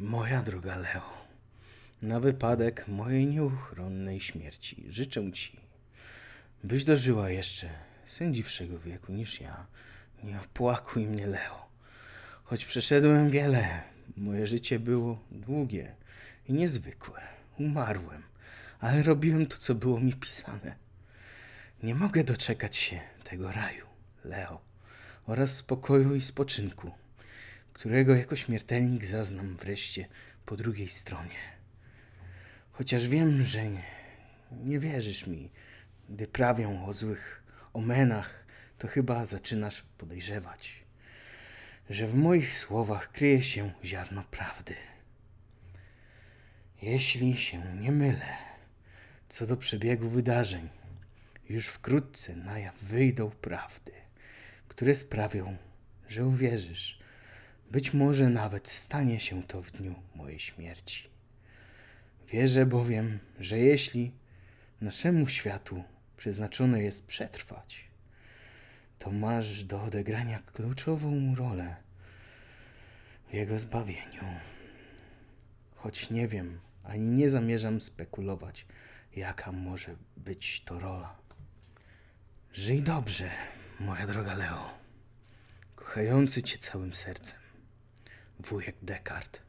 Moja droga Leo, na wypadek mojej nieuchronnej śmierci życzę ci, byś dożyła jeszcze sędziwszego wieku niż ja. Nie opłakuj mnie, Leo. Choć przeszedłem wiele, moje życie było długie i niezwykłe. Umarłem, ale robiłem to, co było mi pisane. Nie mogę doczekać się tego raju, Leo, oraz spokoju i spoczynku, którego jako śmiertelnik zaznam wreszcie po drugiej stronie. Chociaż wiem, że nie, nie wierzysz mi, gdy prawią o złych omenach, to chyba zaczynasz podejrzewać, że w moich słowach kryje się ziarno prawdy. Jeśli się nie mylę, co do przebiegu wydarzeń, już wkrótce na jaw wyjdą prawdy, które sprawią, że uwierzysz. Być może nawet stanie się to w dniu mojej śmierci. Wierzę bowiem, że jeśli naszemu światu przeznaczone jest przetrwać, to masz do odegrania kluczową rolę w jego zbawieniu. Choć nie wiem, ani nie zamierzam spekulować, jaka może być to rola. Żyj dobrze, moja droga Leo, kochający cię całym sercem, wujek Descartes.